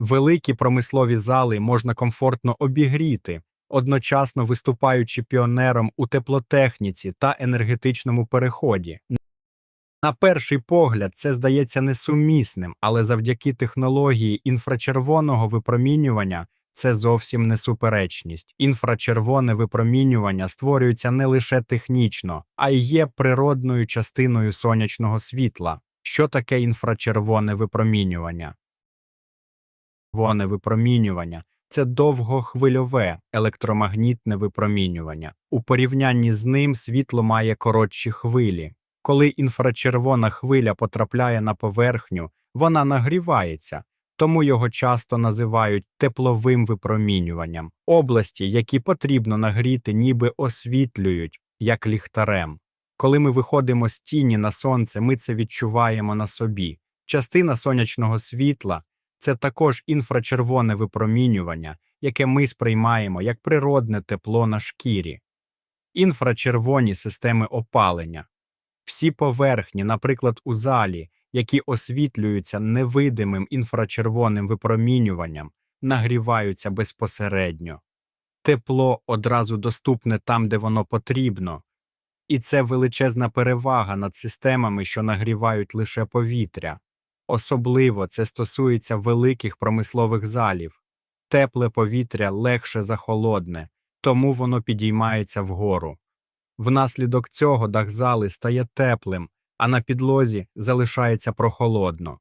Великі промислові зали можна комфортно обігріти, одночасно виступаючи піонером у теплотехніці та енергетичному переході. На перший погляд це здається несумісним, але завдяки технології інфрачервоного випромінювання це зовсім не суперечність. Інфрачервоне випромінювання створюється не лише технічно, а й є природною частиною сонячного світла. Що таке інфрачервоне випромінювання? Червоне випромінювання це довгохвильове електромагнітне випромінювання. У порівнянні з ним світло має коротші хвилі. Коли інфрачервона хвиля потрапляє на поверхню, вона нагрівається, тому його часто називають тепловим випромінюванням. Області, які потрібно нагріти, ніби освітлюють, як ліхтарем. Коли ми виходимо з тіні на сонце, ми це відчуваємо на собі. Частина сонячного світла це також інфрачервоне випромінювання, яке ми сприймаємо як природне тепло на шкірі. Інфрачервоні системи опалення. Всі поверхні, наприклад, у залі, які освітлюються невидимим інфрачервоним випромінюванням, нагріваються безпосередньо. Тепло одразу доступне там, де воно потрібно, і це величезна перевага над системами, що нагрівають лише повітря. Особливо це стосується великих промислових залів. Тепле повітря легше за холодне, тому воно підіймається вгору. Внаслідок цього дах зали стає теплим, а на підлозі залишається прохолодно.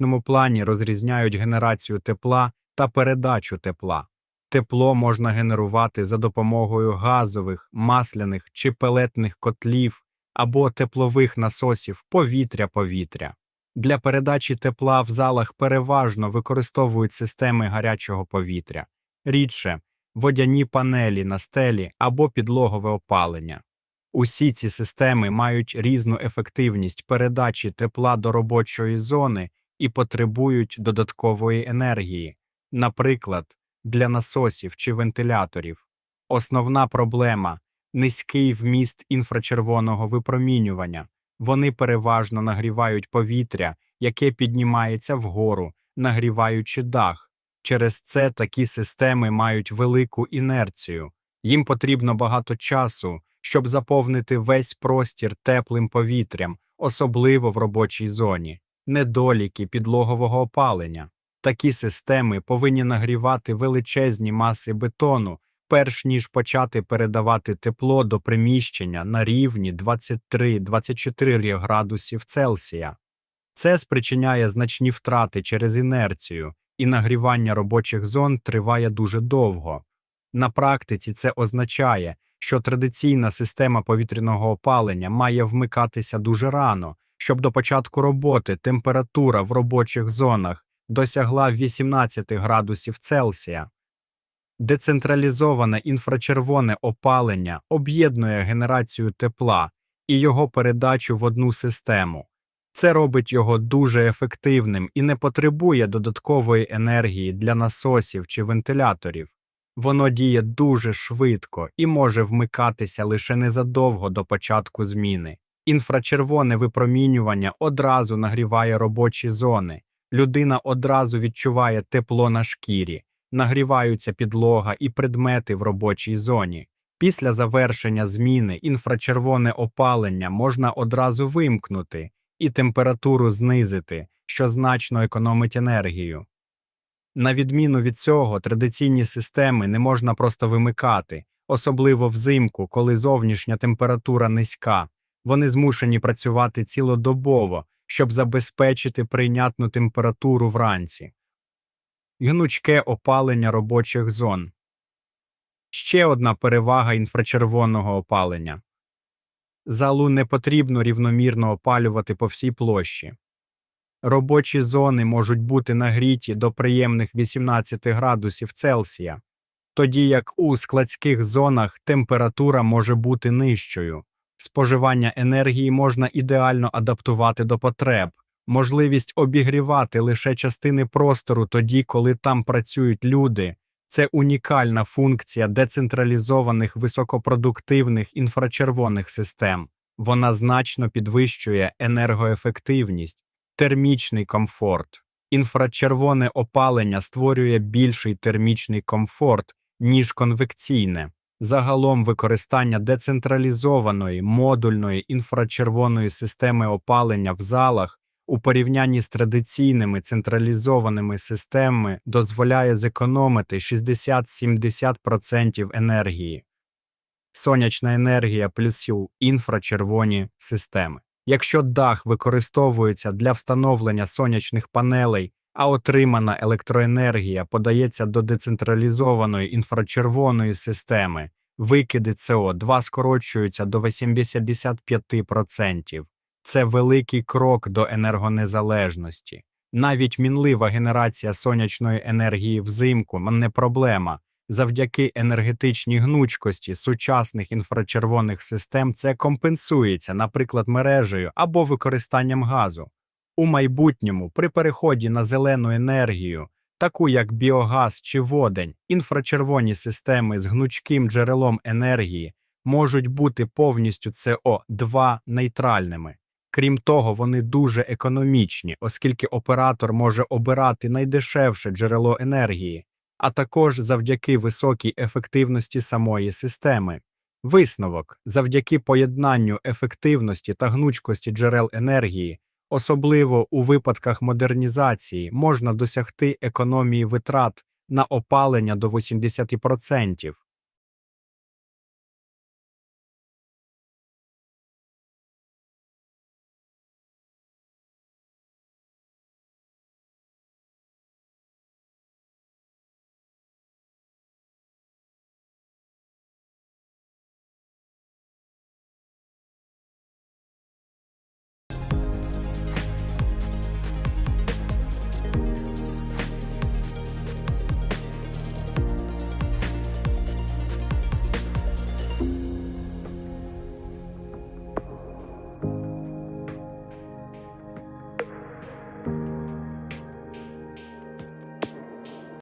В плані розрізняють генерацію тепла та передачу тепла. Тепло можна генерувати за допомогою газових, масляних чи пелетних котлів або теплових насосів повітря-повітря. Для передачі тепла в залах переважно використовують системи гарячого повітря, рідше водяні панелі на стелі або підлогове опалення. Усі ці системи мають різну ефективність передачі тепла до робочої зони і потребують додаткової енергії, наприклад, для насосів чи вентиляторів. Основна проблема низький вміст інфрачервоного випромінювання. Вони переважно нагрівають повітря, яке піднімається вгору, нагріваючи дах. Через це такі системи мають велику інерцію. Їм потрібно багато часу, щоб заповнити весь простір теплим повітрям, особливо в робочій зоні, недоліки підлогового опалення. Такі системи повинні нагрівати величезні маси бетону, перш ніж почати передавати тепло до приміщення на рівні 23-24 градусів Цельсія. Це спричиняє значні втрати через інерцію, і нагрівання робочих зон триває дуже довго. На практиці це означає, що традиційна система повітряного опалення має вмикатися дуже рано, щоб до початку роботи температура в робочих зонах досягла 18 градусів Цельсія. Децентралізоване інфрачервоне опалення об'єднує генерацію тепла і його передачу в одну систему. Це робить його дуже ефективним і не потребує додаткової енергії для насосів чи вентиляторів. Воно діє дуже швидко і може вмикатися лише незадовго до початку зміни. Інфрачервоне випромінювання одразу нагріває робочі зони, людина одразу відчуває тепло на шкірі, нагріваються підлога і предмети в робочій зоні. Після завершення зміни інфрачервоне опалення можна одразу вимкнути і температуру знизити, що значно економить енергію. На відміну від цього, традиційні системи не можна просто вимикати, особливо взимку, коли зовнішня температура низька. Вони змушені працювати цілодобово, щоб забезпечити прийнятну температуру вранці. Гнучке опалення робочих зон. Ще одна перевага інфрачервоного опалення. Залу не потрібно рівномірно опалювати по всій площі. Робочі зони можуть бути нагріті до приємних 18 градусів Цельсія, тоді як у складських зонах температура може бути нижчою. Споживання енергії можна ідеально адаптувати до потреб, можливість обігрівати лише частини простору тоді, коли там працюють люди. Це унікальна функція децентралізованих високопродуктивних інфрачервоних систем. Вона значно підвищує енергоефективність, термічний комфорт. Інфрачервоне опалення створює більший термічний комфорт, ніж конвекційне. Загалом використання децентралізованої модульної інфрачервоної системи опалення в залах у порівнянні з традиційними централізованими системами дозволяє зекономити 60-70% енергії. Сонячна енергія плюсів інфрачервоні системи. Якщо дах використовується для встановлення сонячних панелей, а отримана електроенергія подається до децентралізованої інфрачервоної системи, викиди СО2 скорочуються до 80-85%. Це великий крок до енергонезалежності. Навіть мінлива генерація сонячної енергії взимку не проблема. Завдяки енергетичній гнучкості сучасних інфрачервоних систем це компенсується, наприклад, мережею або використанням газу. У майбутньому, при переході на зелену енергію, таку як біогаз чи водень, інфрачервоні системи з гнучким джерелом енергії можуть бути повністю СО2 нейтральними. Крім того, вони дуже економічні, оскільки оператор може обирати найдешевше джерело енергії, а також завдяки високій ефективності самої системи. Висновок завдяки поєднанню ефективності та гнучкості джерел енергії, особливо у випадках модернізації, можна досягти економії витрат на опалення до 80%.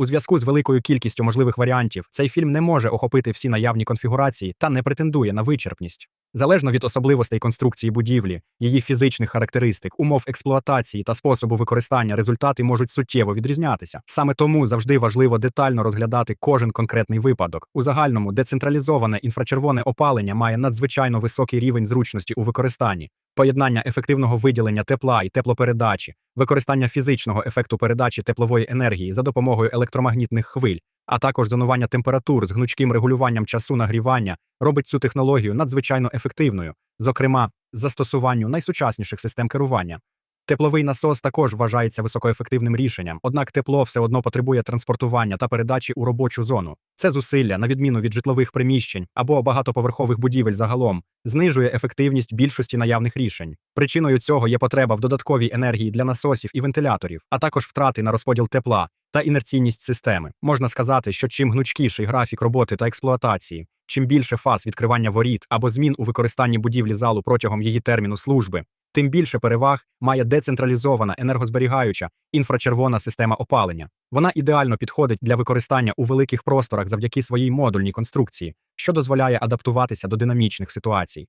У зв'язку з великою кількістю можливих варіантів, цей фільм не може охопити всі наявні конфігурації та не претендує на вичерпність. Залежно від особливостей конструкції будівлі, її фізичних характеристик, умов експлуатації та способу використання, результати можуть суттєво відрізнятися. Саме тому завжди важливо детально розглядати кожен конкретний випадок. У загальному децентралізоване інфрачервоне опалення має надзвичайно високий рівень зручності у використанні. Поєднання ефективного виділення тепла і теплопередачі, використання фізичного ефекту передачі теплової енергії за допомогою електромагнітних хвиль, а також зонування температур з гнучким регулюванням часу нагрівання робить цю технологію надзвичайно ефективною, зокрема, застосуванню найсучасніших систем керування. Тепловий насос також вважається високоефективним рішенням, однак тепло все одно потребує транспортування та передачі у робочу зону. Це зусилля, на відміну від житлових приміщень або багатоповерхових будівель загалом, знижує ефективність більшості наявних рішень. Причиною цього є потреба в додатковій енергії для насосів і вентиляторів, а також втрати на розподіл тепла та інерційність системи. Можна сказати, що чим гнучкіший графік роботи та експлуатації, чим більше фаз відкривання воріт або змін у використанні будівлі залу протягом її терміну служби, тим більше переваг має децентралізована енергозберігаюча інфрачервона система опалення. Вона ідеально підходить для використання у великих просторах завдяки своїй модульній конструкції, що дозволяє адаптуватися до динамічних ситуацій.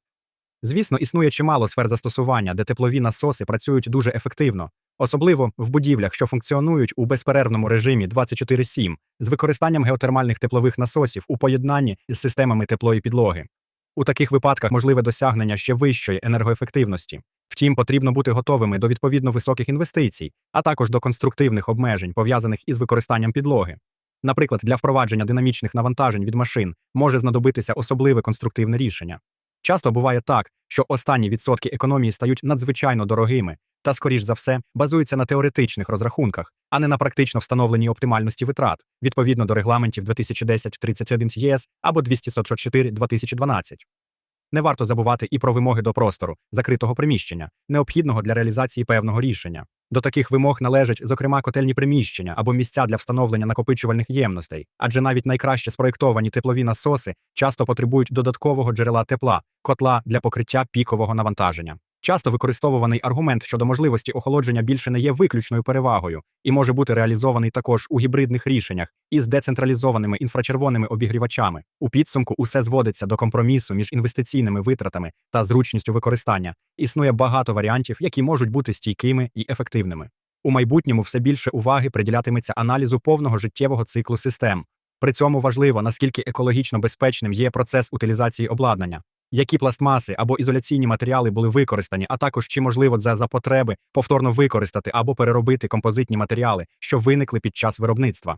Звісно, існує чимало сфер застосування, де теплові насоси працюють дуже ефективно, особливо в будівлях, що функціонують у безперервному режимі 24-7 з використанням геотермальних теплових насосів у поєднанні з системами теплої підлоги. У таких випадках можливе досягнення ще вищої енергоефективності. Втім, потрібно бути готовими до відповідно високих інвестицій, а також до конструктивних обмежень, пов'язаних із використанням підлоги. Наприклад, для впровадження динамічних навантажень від машин може знадобитися особливе конструктивне рішення. Часто буває так, що останні відсотки економії стають надзвичайно дорогими та, скоріш за все, базуються на теоретичних розрахунках, а не на практично встановленій оптимальності витрат відповідно до регламентів 2010-31 ЄС або 244-2012. Не варто забувати і про вимоги до простору, закритого приміщення, необхідного для реалізації певного рішення. До таких вимог належать, зокрема, котельні приміщення або місця для встановлення накопичувальних ємностей, адже навіть найкраще спроєктовані теплові насоси часто потребують додаткового джерела тепла, котла для покриття пікового навантаження. Часто використовуваний аргумент щодо можливості охолодження більше не є виключною перевагою і може бути реалізований також у гібридних рішеннях із децентралізованими інфрачервоними обігрівачами. У підсумку усе зводиться до компромісу між інвестиційними витратами та зручністю використання. Існує багато варіантів, які можуть бути стійкими і ефективними. У майбутньому все більше уваги приділятиметься аналізу повного життєвого циклу систем. При цьому важливо, наскільки екологічно безпечним є процес утилізації обладнання, які пластмаси або ізоляційні матеріали були використані, а також чи можливо за, за потреби повторно використати або переробити композитні матеріали, що виникли під час виробництва.